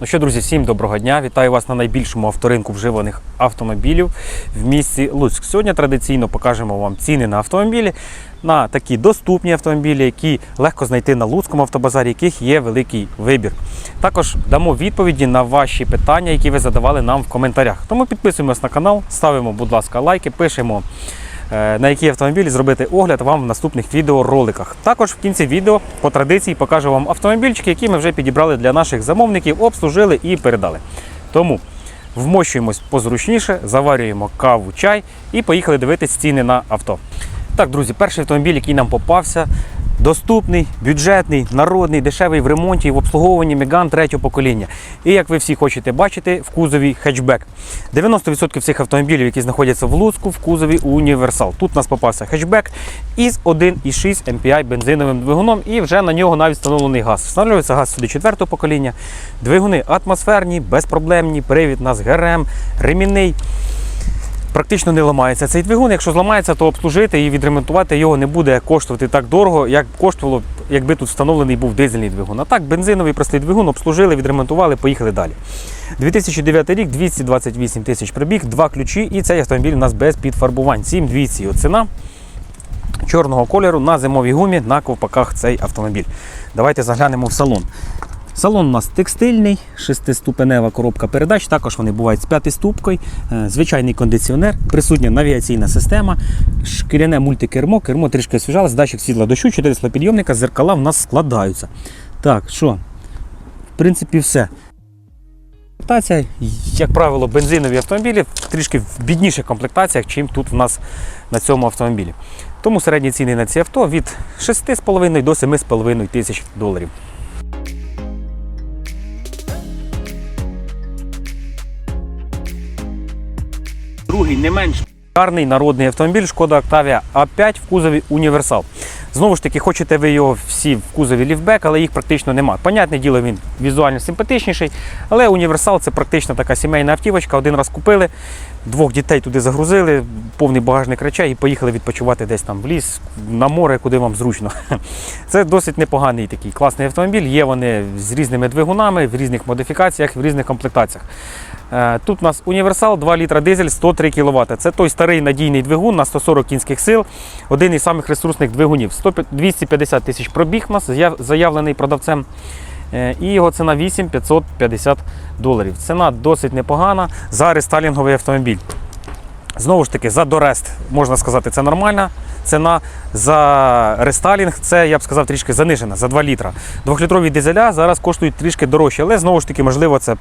Ну що, друзі, всім доброго дня! Вітаю вас на найбільшому авторинку вживаних автомобілів в місті Луцьк. Сьогодні традиційно покажемо вам ціни на автомобілі, на такі доступні автомобілі, які легко знайти на Луцькому автобазарі, яких є великий вибір. Також дамо відповіді на ваші питання, які ви задавали нам в коментарях. Тому підписуємось на канал, ставимо, будь ласка, лайки, пишемо. Е, На які автомобілі зробити огляд вам в наступних відеороликах. Також в кінці відео по традиції покажу вам автомобільчики, які ми вже підібрали для наших замовників, обслужили і передали. Тому вмощуємось позручніше, заварюємо каву, чай і поїхали дивитись ціни на авто. Так, друзі, перший автомобіль, який нам попався, доступний, бюджетний, народний, дешевий в ремонті і в обслуговуванні Меган третього покоління. І як ви всі хочете бачити, в кузові хетчбек. 90% всіх автомобілів, які знаходяться в Луцьку, в кузові універсал. Тут у нас попався хетчбек із 1,6 MPI бензиновим двигуном, і вже на нього навіть встановлений газ. Встановлюється газ сюди четвертого покоління. Двигуни атмосферні, безпроблемні, привід у нас ГРМ, ремінний практично не ламається. Цей двигун, якщо зламається, то обслужити і відремонтувати його не буде коштувати так дорого, як коштувало, якби тут встановлений був дизельний двигун. А так, бензиновий простий двигун обслужили, відремонтували, поїхали далі. 2009 рік, 228 тисяч пробіг, два ключі, і цей автомобіль у нас без підфарбувань. 7200 його ціна. Чорного кольору на зимовій гумі на ковпаках цей автомобіль. Давайте заглянемо в салон. Салон у нас текстильний, шестиступенева коробка передач. Також вони бувають з п'ятиступкою, е, звичайний кондиціонер, присутня навігаційна система, шкіряне мультикермо, кермо трішки освіжалось, датчик світла дощу, 4 склопідйомника, зеркала в нас складаються. Так, що? В принципі, все. Комплектація, як правило, бензинові автомобілі трішки в бідніших комплектаціях, чим тут в нас на цьому автомобілі. Тому середні ціни на ці авто від 6,5 до 7,5 тисяч доларів. Другий не менш гарний народний автомобіль Шкода Octavia A5 в кузові універсал. Знову ж таки, хочете ви його всі в кузові ліфтбек, але їх практично немає. Понятне діло, він візуально симпатичніший, але універсал це практично така сімейна автівочка. Один раз купили, двох дітей туди загрузили, повний багажник речей і поїхали відпочивати десь там в ліс, на море, куди вам зручно. Це досить непоганий такий класний автомобіль. Є вони з різними двигунами, в різних модифікаціях, в різних комплектаціях. Е, Тут у нас універсал 2 літра дизель 103 кВт. Це той старий надійний двигун на 140 кінських сил, один із самих ресурсних двигунів. 100 250 тисяч пробіг нас заявлений продавцем. Е, І його ціна 8550 доларів. Ціна досить непогана за рестайлінговий автомобіль. Знову ж таки, за дорест, можна сказати, це нормальна ціна. За рестайлінг це, я б сказав, трішки занижена, за 2 літра. Двохлітрові дизеля зараз коштують трішки дорожче, але знову ж таки, можливо, це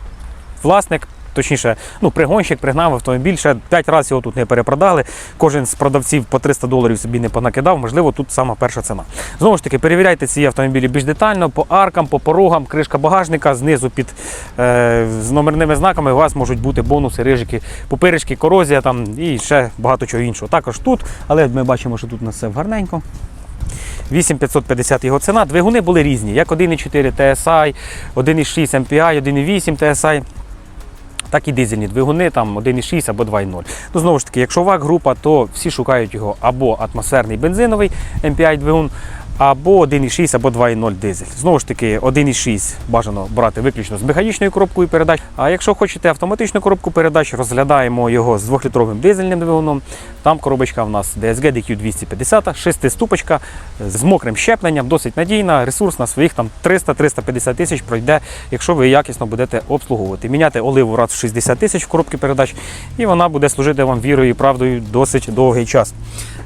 власник. Точніше, ну, пригонщик пригнав автомобіль, ще 5 разів його тут не перепродали. Кожен з продавців по 300 доларів собі не понакидав. Можливо, тут сама перша ціна. Знову ж таки, перевіряйте ці автомобілі більш детально, по аркам, по порогам, кришка багажника, знизу під е, з номерними знаками у вас можуть бути бонуси, рижики, пупиришки, корозія там і ще багато чого іншого. Також тут, але ми бачимо, що тут у нас все гарненько. 8550 його ціна. Двигуни були різні, як 1,4 TSI, 1,6 MPI, 1,8 TSI. Так і дизельні двигуни, там 1,6 або 2,0. Ну, знову ж таки, якщо ВАК група, то всі шукають його або атмосферний бензиновий MPI двигун, або 1,6 або 2,0 дизель. Знову ж таки, 1,6 бажано брати виключно з механічною коробкою передач. А якщо хочете автоматичну коробку передач, розглядаємо його з 2-літровим дизельним двигуном. Там коробочка в нас DSG DQ 250, шестиступочка з мокрим щепленням, досить надійна, ресурс на своїх там 300-350 тисяч пройде, якщо ви якісно будете обслуговувати. Міняти оливу раз в 60 тисяч в коробки передач, і вона буде служити вам вірою і правдою досить довгий час.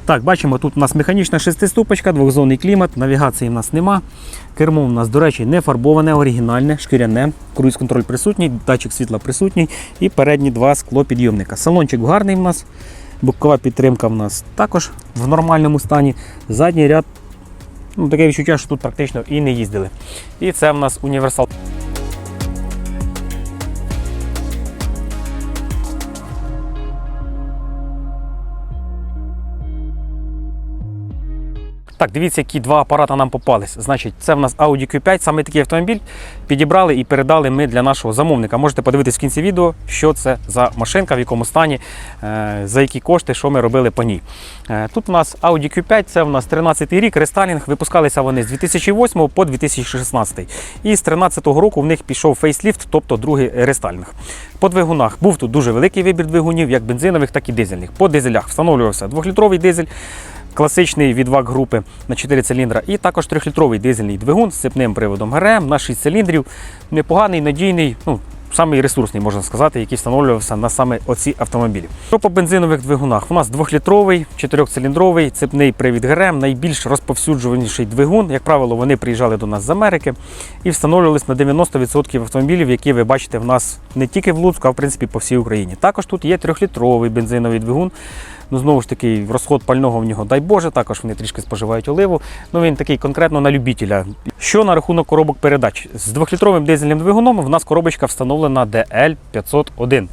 Так, бачимо, тут у нас механічна шестиступочка, двохзонний клімат, навігації в нас нема. Кермо у нас, до речі, не фарбоване, оригінальне, шкіряне, круїз-контроль присутній, датчик світла присутній і передні два склопідйомника. Салончик гарний в нас, бокова підтримка в нас також в нормальному стані. Задній ряд, ну, таке відчуття, що тут практично і не їздили. І це в нас універсал. Так, дивіться, які два апарати нам попались. Значить, це в нас Audi Q5, саме такий автомобіль підібрали і передали ми для нашого замовника. Можете подивитись в кінці відео, що це за машинка, в якому стані, е, за які кошти, що ми робили по ній. Е, Тут у нас Audi Q5, це у нас 13 рік, рестайлінг. Випускалися вони з 2008 по 2016. І з 13 року в них пішов фейсліфт, тобто другий рестайлінг. По двигунах був тут дуже великий вибір двигунів, як бензинових, так і дизельних. По дизелях встановлювався 2-літровий дизель, класичний від ВАК групи на 4 циліндра, і також 3-літровий дизельний двигун з цепним приводом ГРМ на 6 циліндрів. Непоганий, надійний, ну, самий ресурсний, можна сказати, який встановлювався на саме оці автомобілі. Що по бензинових двигунах? У нас 2-літровий, 4-циліндровий, цепний привід ГРМ, найбільш розповсюджуваніший двигун. Як правило, вони приїжджали до нас з Америки і встановлювались на 90% автомобілів, які ви бачите в нас не тільки в Луцьку, а в принципі по всій Україні. Також тут є 3-літровий бензиновий двигун. Ну, знову ж таки, розход пального в нього, дай Боже, також вони трішки споживають оливу. Ну він такий конкретно на любителя. Що на рахунок коробок передач? З двохлітровим дизельним двигуном в нас коробочка встановлена DL501.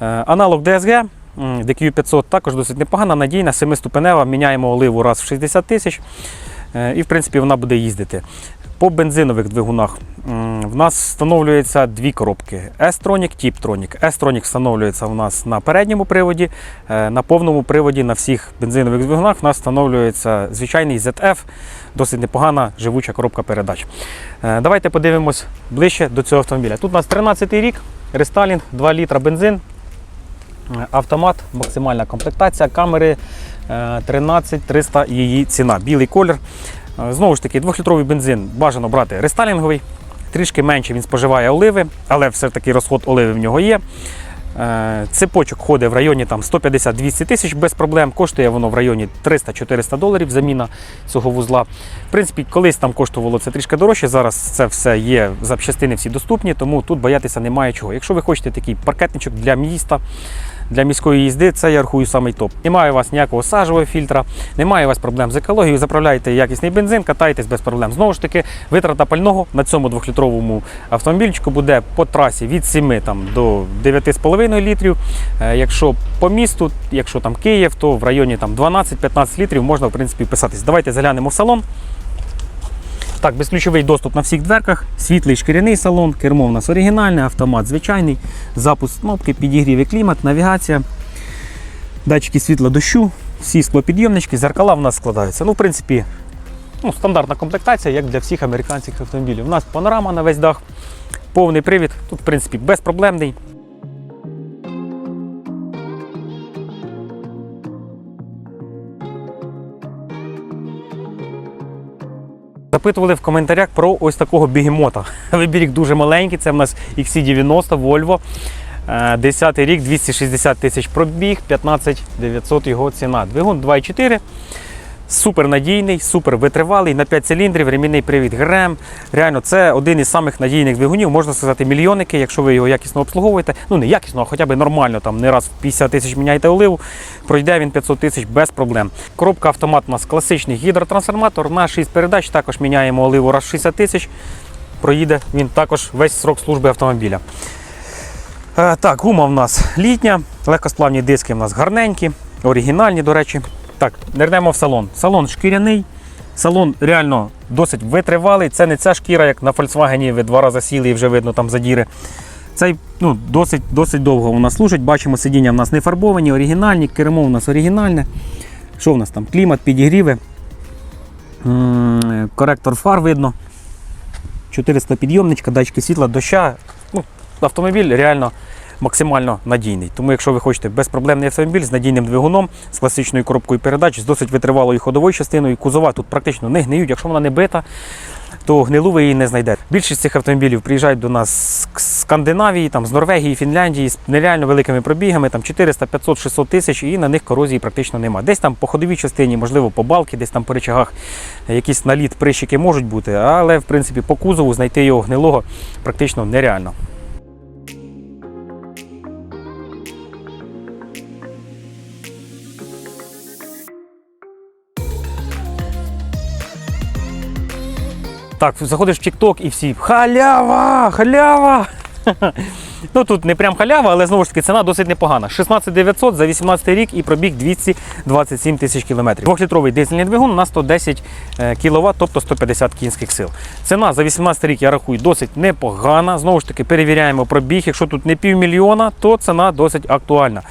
Е, Аналог DSG. DQ500 також досить непогана, надійна, семиступенева. Міняємо оливу раз в 60 тисяч. Е, І, в принципі, вона буде їздити. По бензинових двигунах в нас встановлюється дві коробки: S-Tronic, Tip-Tronic. S-Tronic встановлюється у нас на передньому приводі, е, на повному приводі на всіх бензинових двигунах в нас встановлюється звичайний ZF, досить непогана живуча коробка передач. Е, Давайте подивимось ближче до цього автомобіля. Тут у нас 13-й рік, рестайлінг, 2 літра бензин, е, автомат, максимальна комплектація, камери е, 13300 її ціна, білий колір. Е, Знову ж таки, 2-літровий бензин бажано брати рестайлінговий, трішки менше він споживає оливи, але все-таки розход оливи в нього є. Е, Цепочок ходить в районі 150-200 тисяч без проблем. Коштує воно в районі 300-400 доларів заміна цього вузла. В принципі, колись там коштувало це трішки дорожче. Зараз це все є, запчастини всі доступні, тому тут боятися немає чого. Якщо ви хочете такий паркетничок для міста, для міської їзди, це я рахую самий топ. Немає у вас ніякого сажового фільтра, немає у вас проблем з екологією, заправляєте якісний бензин, катаєтесь без проблем. Знову ж таки, витрата пального на цьому двохлітровому автомобільчику буде по трасі від 7 там, до 9,5 літрів. Е, Якщо по місту, якщо там Київ, то в районі там 12-15 літрів можна в принципі вписатись. Давайте заглянемо в салон. Так, безключовий доступ на всіх дверках, світлий шкіряний салон, кермо в нас оригінальне, автомат звичайний, запуск кнопки, підігрів і клімат, навігація, датчики світла дощу, всі склопідйомнички, зеркала в нас складаються. Ну, в принципі, ну, стандартна комплектація, як для всіх американських автомобілів. У нас панорама на весь дах, повний привід, тут, в принципі, безпроблемний. Запитували в коментарях про ось такого бігемота. Вибірік дуже маленький, це в нас XC90 Volvo. Е, 10 рік, 260 тисяч пробіг, 15 900 його ціна. Двигун 2,4. Супер надійний, супер витривалий, на 5 циліндрів, ремінний привід ГРМ. Реально, це один із самих надійних двигунів, можна сказати, мільйонники, якщо ви його якісно обслуговуєте. Ну не якісно, а хоча б нормально, там не раз в 50 тисяч міняєте оливу, пройде він 500 тисяч без проблем. Коробка автомат у нас класичний гідротрансформатор. На 6 передач також міняємо оливу раз в 60 тисяч. Проїде він також весь срок служби автомобіля. Е, Так, гума в нас літня, легкосплавні диски в нас гарненькі, оригінальні, до речі. Так, нирнемо в салон. Салон шкіряний, салон реально досить витривалий. Це не ця шкіра, як на Volkswagen, ви два рази сіли і вже видно там задіри. Цей ну, досить, досить довго нас служить. Бачимо, сидіння в нас не фарбовані, оригінальні, кермо у нас оригінальне. Що в нас там? Клімат, підігріви. Коректор фар видно. 400 підйомничка, датчики світла, доща. Ну, автомобіль реально максимально надійний. Тому, якщо ви хочете безпроблемний автомобіль з надійним двигуном, з класичною коробкою передач, з досить витривалою ходовою частиною, кузова тут практично не гниють. Якщо вона не бита, то гнилу ви її не знайдете. Більшість цих автомобілів приїжджають до нас з Скандинавії, там, з Норвегії, Фінляндії з нереально великими пробігами, там 400, 500, 600 тисяч, і на них корозії практично немає. Десь там по ходовій частині, можливо, по балки, десь там по речагах якісь наліт, прищики можуть бути, але в принципі по кузову знайти його гнилого практично нереально. Так, заходиш в TikTok і всі халява! Халява! Ну тут не прям халява, але знову ж таки ціна досить непогана. 16 900 за 18 рік і пробіг 227 тисяч кілометрів. Двохлітровий дизельний двигун на 110 кВт, тобто 150 кінських сил. Ціна за 18 рік, я рахую, досить непогана. Знову ж таки, перевіряємо пробіг. Якщо тут не півмільйона, то ціна досить актуальна.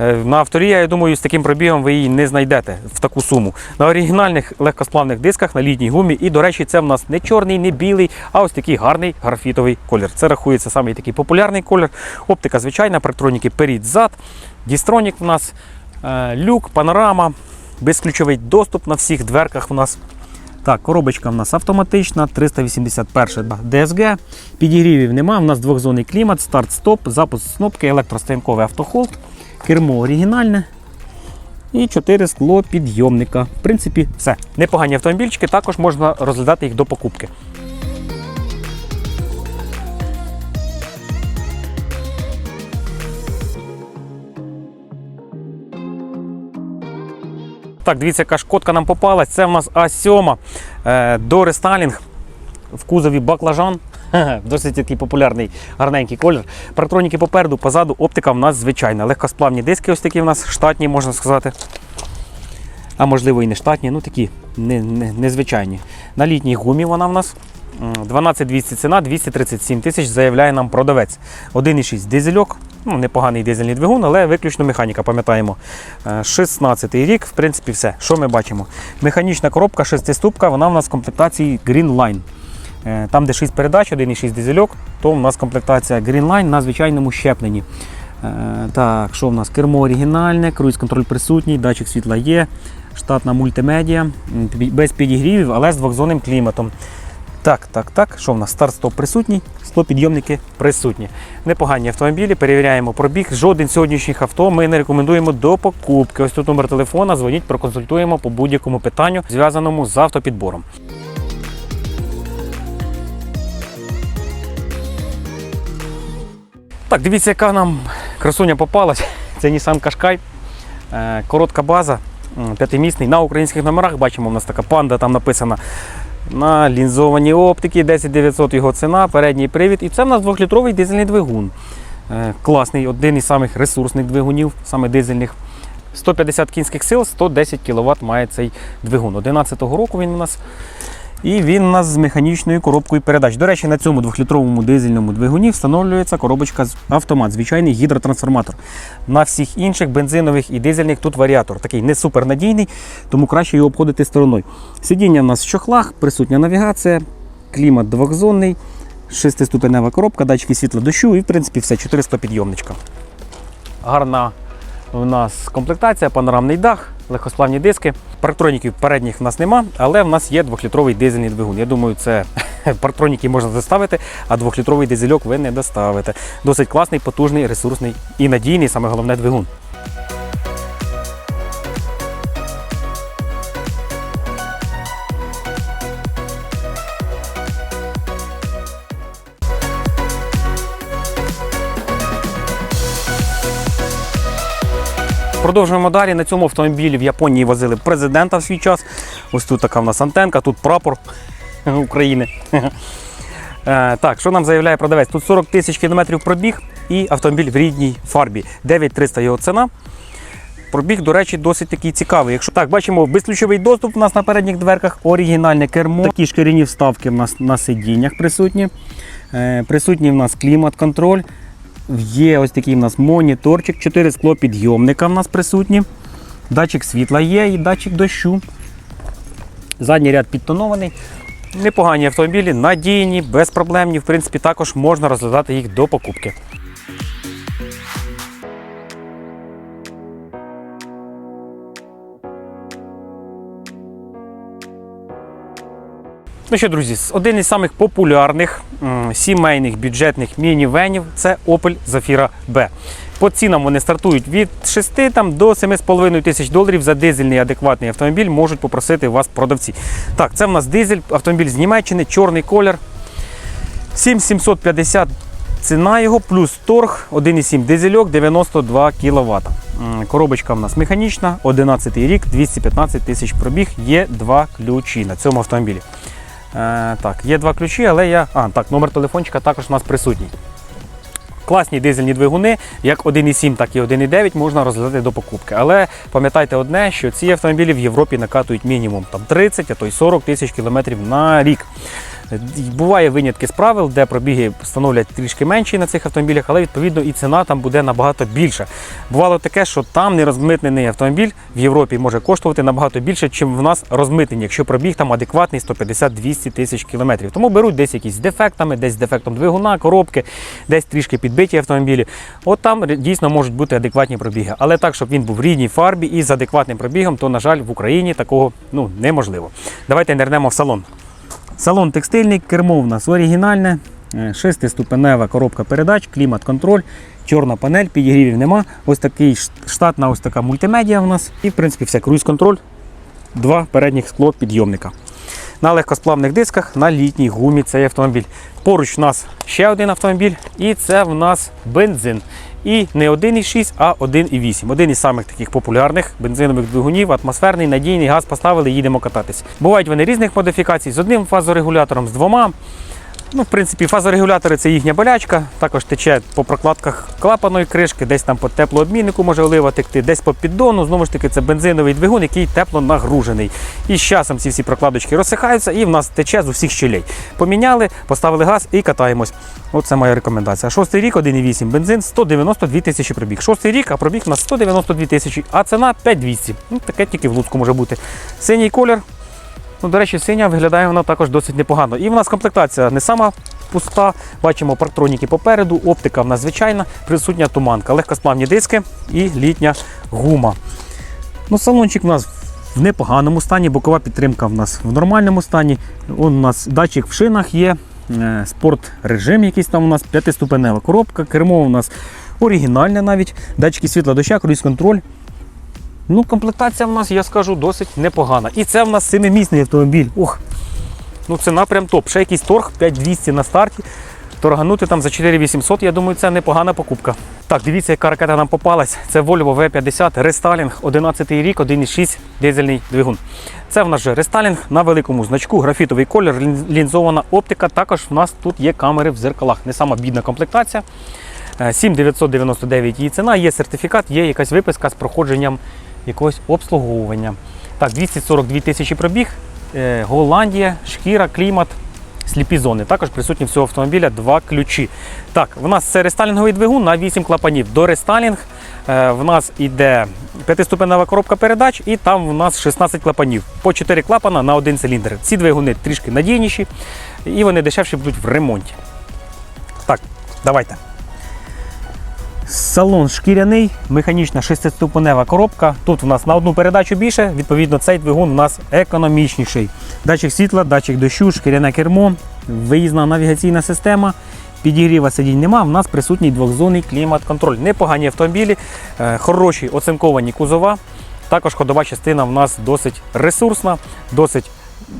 Е, На авторі, я думаю, з таким пробігом ви її не знайдете в таку суму. На оригінальних легкосплавних дисках на літній гумі. І, до речі, це в нас не чорний, не білий, а ось такий гарний графітовий колір. Це рахується самий такий популярний колір. Оптика звичайна, парктроніки перед зад. Дістронік в нас, е, люк, панорама, безключовий доступ на всіх дверках в нас. Так, коробочка в нас автоматична, 381 DSG. Підігрівів нема. У нас двохзонний клімат, старт-стоп, запуск кнопки, електростоянковий автохолд, кермо оригінальне. І 4 скло підйомника. В принципі, все. Непогані автомобільчики, також можна розглядати їх до покупки. Так, дивіться, яка шкодка нам попалась. Це в нас А7 е, до рестайлінг в кузові баклажан. Досить такий популярний гарненький колір. Парктроніки попереду, позаду, оптика в нас звичайна. Легкосплавні диски, ось такі в нас штатні, можна сказати. А можливо і не штатні, ну такі не, не, незвичайні. На літній гумі вона в нас. М, 12200 ціна, 237 тисяч заявляє нам продавець. 1,6 дизельок, ну, непоганий дизельний двигун, але виключно механіка, пам'ятаємо. 16 рік, в принципі, все. Що ми бачимо? Механічна коробка, шестиступка, вона в нас в комплектації Green Line. Е, Там, де 6 передач, 1,6 дизельок, то в нас комплектація Green Line на звичайному щепленні. Е, Так, що в нас? Кермо оригінальне, круїз-контроль присутній, датчик світла є, штатна мультимедіа, без підігрівів, але з двохзонним кліматом. Так, так, так. Що в нас? Старт-стоп присутній, склопідйомники присутні. Непогані автомобілі, перевіряємо пробіг. Жоден сьогоднішніх авто ми не рекомендуємо до покупки. Ось тут номер телефона, дзвоніть, проконсультуємо по будь-якому питанню, зв'язаному з автопідбором. Так, дивіться, яка нам красуня попалась. Це Nissan Qashqai. Е, Коротка база, п'ятимісний. На українських номерах бачимо, у нас така панда там написана. На лінзованій оптики 10900 його ціна, передній привід. І це в нас двохлітровий дизельний двигун. Е, Класний, один із самих ресурсних двигунів, саме дизельних. 150 кінських сил, 110 кВт має цей двигун. 11-го року він у нас. І він у нас з механічною коробкою передач. До речі, на цьому двохлітровому дизельному двигуні встановлюється коробочка з автомат, звичайний гідротрансформатор. На всіх інших бензинових і дизельних тут варіатор. Такий не супернадійний, тому краще його обходити стороною. Сидіння в нас в чохлах, присутня навігація, клімат двохзонний, шестиступенева коробка, датчики світла дощу і, в принципі, все, 400 підйомничка. Гарна у нас комплектація, панорамний дах, легкосплавні диски. Парктроніків передніх в нас нема, але в нас є двохлітровий дизельний двигун. Я думаю, це парктроніки можна доставити, а двохлітровий дизельок ви не доставите. Досить класний, потужний, ресурсний і надійний, саме головне двигун. Продовжуємо далі. На цьому автомобілі в Японії возили президента в свій час. Ось тут така в нас антенка, тут прапор України. Е, Так, що нам заявляє продавець? Тут 40 тисяч кілометрів пробіг і автомобіль в рідній фарбі. 9300 його ціна. Пробіг, до речі, досить такий цікавий. Якщо так, бачимо, безключовий доступ у нас на передніх дверках, оригінальне кермо. Такі шкіряні вставки в нас на сидіннях присутні. Е, Присутній в нас клімат-контроль. Є ось такий у нас моніторчик, 4 скло підйомника в нас присутні. Датчик світла є і датчик дощу. Задній ряд підтонований. Непогані автомобілі, надійні, безпроблемні. В принципі, також можна розглядати їх до покупки. Ну що, друзі, один із самих популярних сімейних бюджетних мінівенів це Opel Zafira B. По цінам вони стартують від 6 там, до 7,5 тисяч доларів за дизельний адекватний автомобіль можуть попросити вас продавці. Так, це в нас дизель, автомобіль з Німеччини, чорний колір. 7750 ціна його, плюс торг, 1,7 дизельок, 92 кВт. Коробочка в нас механічна, 11 рік, 215 тисяч пробіг, є два ключі на цьому автомобілі. Е, так, є два ключі, але я. А, так, номер телефончика також у нас присутній. Класні дизельні двигуни, як 1,7, так і 1,9 можна розглядати до покупки. Але пам'ятайте одне, що ці автомобілі в Європі накатують мінімум там 30, а то й 40 тисяч кілометрів на рік. Буває винятки з правил, де пробіги становлять трішки менші на цих автомобілях, але відповідно і ціна там буде набагато більша. Бувало таке, що там нерозмитнений автомобіль в Європі може коштувати набагато більше, ніж в нас розмитнені, якщо пробіг там адекватний 150-200 тисяч кілометрів. Тому беруть десь якісь дефектами, десь з дефектом двигуна, коробки, десь трішки підбиті автомобілі. От там дійсно можуть бути адекватні пробіги. Але так, щоб він був в рідній фарбі і з адекватним пробігом, то, на жаль, в Україні такого ну, неможливо. Давайте нирнемо в салон. Салон текстильний, кермо в нас оригінальне, е, шестиступенева коробка передач, клімат-контроль, чорна панель, підігрівів нема. Ось такий штатна ось така мультимедіа в нас. І, в принципі, все, круїз-контроль, два передніх скло підйомника. На легкосплавних дисках на літній гумі цей автомобіль. Поруч у нас ще один автомобіль, і це в нас бензин. І не 1,6, а 1,8. Один із самих таких популярних бензинових двигунів, атмосферний, надійний газ поставили, їдемо кататись. Бувають вони різних модифікацій з одним фазорегулятором, з двома. Ну, в принципі, фазорегулятори це їхня болячка. Також тече по прокладках клапаної кришки, десь там по теплообміннику може олива текти, десь по піддону. Знову ж таки, це бензиновий двигун, який тепло нагружений. І з часом ці всі прокладочки розсихаються і в нас тече з усіх щелей. Поміняли, поставили газ і катаємось. Оце моя рекомендація. Шостий рік, 1,8 бензин, 192 тисячі пробіг. Шостий рік, а пробіг на 192 тисячі, а ціна 5200. Ну, таке тільки в Луцьку може бути. Синій колір. Ну, до речі, синя виглядає вона також досить непогано. І в нас комплектація не сама пуста. Бачимо парктроніки попереду, оптика в нас звичайна, присутня туманка, легкосплавні диски і літня гума. Ну, салончик у нас в непоганому стані, бокова підтримка в нас в нормальному стані. Он у нас датчик в шинах є, е, спорт режим якийсь там у нас, п'ятиступенева коробка, кермо у нас оригінальне навіть, датчики світла доща, круїз-контроль. Ну, комплектація в нас, я скажу, досить непогана. І це в нас семимісний автомобіль. Ох, ну це напрям топ. Ще якийсь торг 5200 на старті. Торганути там за 4800, я думаю, це непогана покупка. Так, дивіться, яка ракета нам попалась. Це Volvo V50 рестайлінг, 11 рік, 1,6 дизельний двигун. Це в нас же рестайлінг на великому значку, графітовий колір, лінзована оптика. Також в нас тут є камери в зеркалах. Не сама бідна комплектація. Е, 7999 її ціна, є сертифікат, є якась виписка з проходженням якогось обслуговування. Так, 242 тисячі пробіг, е, Голландія, шкіра, клімат, сліпі зони. Також присутні в цього автомобіля два ключі. Так, в нас це рестайлінговий двигун на 8 клапанів. До рестайлінг е, в нас іде п'ятиступенева коробка передач, і там в нас 16 клапанів. По 4 клапана на один циліндр. Ці двигуни трішки надійніші і вони дешевші будуть в ремонті. Так, давайте. Салон шкіряний, механічна шестиступенева коробка. Тут у нас на одну передачу більше, відповідно, цей двигун у нас економічніший. Датчик світла, датчик дощу, шкіряне кермо, виїзна навігаційна система. Підігріва сидінь нема, в нас присутній двохзонний клімат-контроль. Непогані автомобілі, е, хороші оцинковані кузова. Також ходова частина в нас досить ресурсна, досить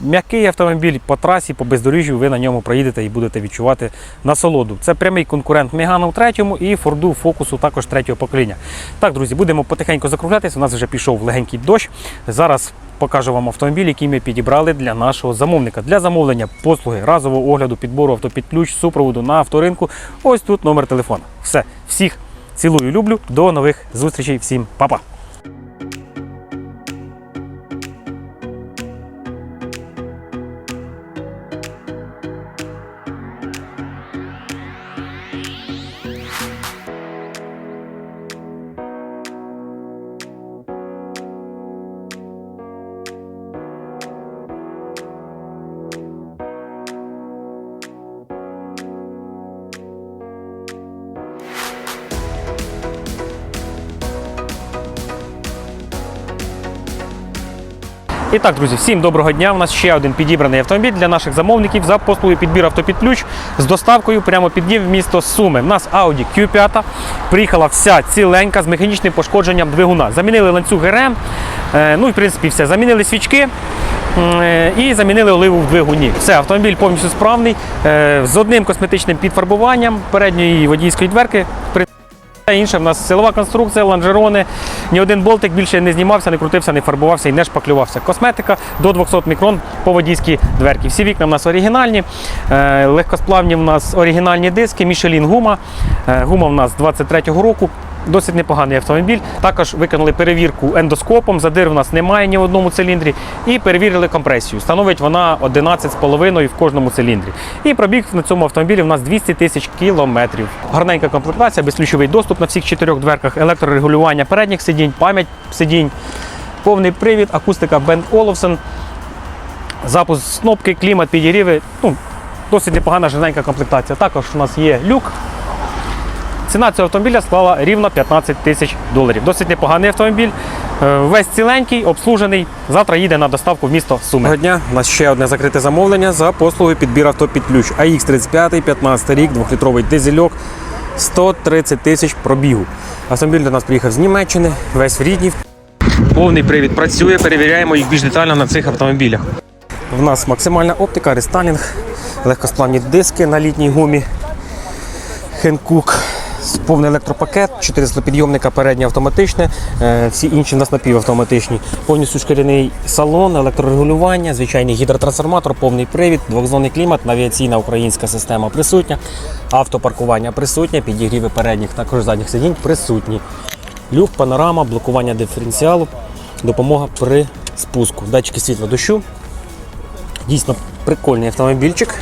м'який автомобіль по трасі, по бездоріжжю, ви на ньому проїдете і будете відчувати насолоду. Це прямий конкурент Мегану третьому і Форду Фокусу також третього покоління. Так, друзі, будемо потихеньку закруглятися. У нас вже пішов легенький дощ. Зараз покажу вам автомобіль, який ми підібрали для нашого замовника. Для замовлення послуги разового огляду, підбору авто під ключ, супроводу на авторинку. Ось тут номер телефону. Все, всіх цілую, люблю. До нових зустрічей. Всім па-па! І так, друзі, всім доброго дня. У нас ще один підібраний автомобіль для наших замовників за послугою підбір авто під ключ з доставкою прямо під Днів в місто Суми. У нас Audi Q5 приїхала вся ціленька з механічним пошкодженням двигуна. Замінили ланцюг РМ, е, ну і в принципі все. Замінили свічки. е, І замінили оливу в двигуні. Все, автомобіль повністю справний, е, з одним косметичним підфарбуванням передньої водійської дверки. Інше в нас силова конструкція, лонжерони. Ні один болтик більше не знімався, не крутився, не фарбувався і не шпаклювався. Косметика до 200 мікрон по водійській дверці. Всі вікна в нас оригінальні, е, легкосплавні в нас оригінальні диски, Michelin гума. Е, Гума в нас 23-го року. Досить непоганий автомобіль. Також виконали перевірку ендоскопом. Задир в нас немає ні в одному циліндрі. І перевірили компресію. Становить вона 11,5 в кожному циліндрі. І пробіг на цьому автомобілі в нас 200 тисяч кілометрів. Гарненька комплектація, безключовий доступ на всіх чотирьох дверках, електрорегулювання передніх сидінь, пам'ять сидінь, повний привід, акустика Bang Olufsen, запуск кнопки, клімат, підігріви. Ну, досить непогана жирненька комплектація. Також у нас є люк. Ціна цього автомобіля склала рівно 15 тисяч доларів. Досить непоганий автомобіль. Е, Весь ціленький, обслужений. Завтра їде на доставку в місто Суми. Доброго дня. У нас ще одне закрите замовлення за послуги підбір авто під ключ. AX35, 15 рік, 2-літровий дизельок, 130 тисяч пробігу. Автомобіль до нас приїхав з Німеччини, весь в рідній. Повний привід працює, перевіряємо їх більш детально на цих автомобілях. В нас максимальна оптика, рестайлінг, легкосплавні диски на літній гумі. Хенкук, повний електропакет, 4 склопідйомника переднє автоматичне, е, всі інші у нас напівавтоматичні. Повністю шкіряний салон, електрорегулювання, звичайний гідротрансформатор, повний привід, двохзонний клімат, навіаційна українська система присутня, автопаркування присутнє, підігріви передніх, також задніх сидінь присутні. Люк, панорама, блокування диференціалу, допомога при спуску. Датчики світла дощу. Дійсно прикольний автомобільчик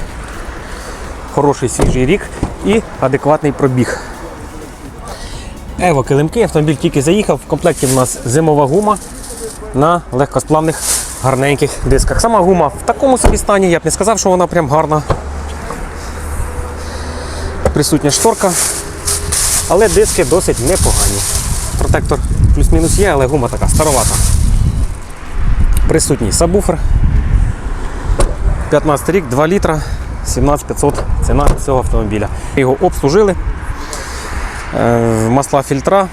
хороший свіжий рік і адекватний пробіг. Ево килимки, автомобіль тільки заїхав. В комплекті в нас зимова гума на легкосплавних гарненьких дисках. Сама гума в такому собі стані, я б не сказав, що вона прям гарна. Присутня шторка, але диски досить непогані. Протектор плюс-мінус є, але гума така старовата. Присутній сабвуфер. 15 рік, 2 літра, 17500 ціна цього автомобіля. Його обслужили, масла фільтра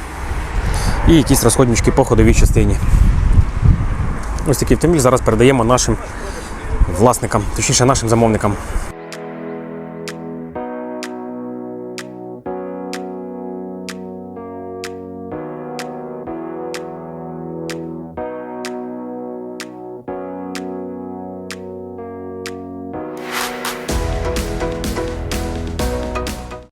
і якісь розходнички по ходовій частині. Ось такий автомобіль зараз передаємо нашим власникам, точніше нашим замовникам.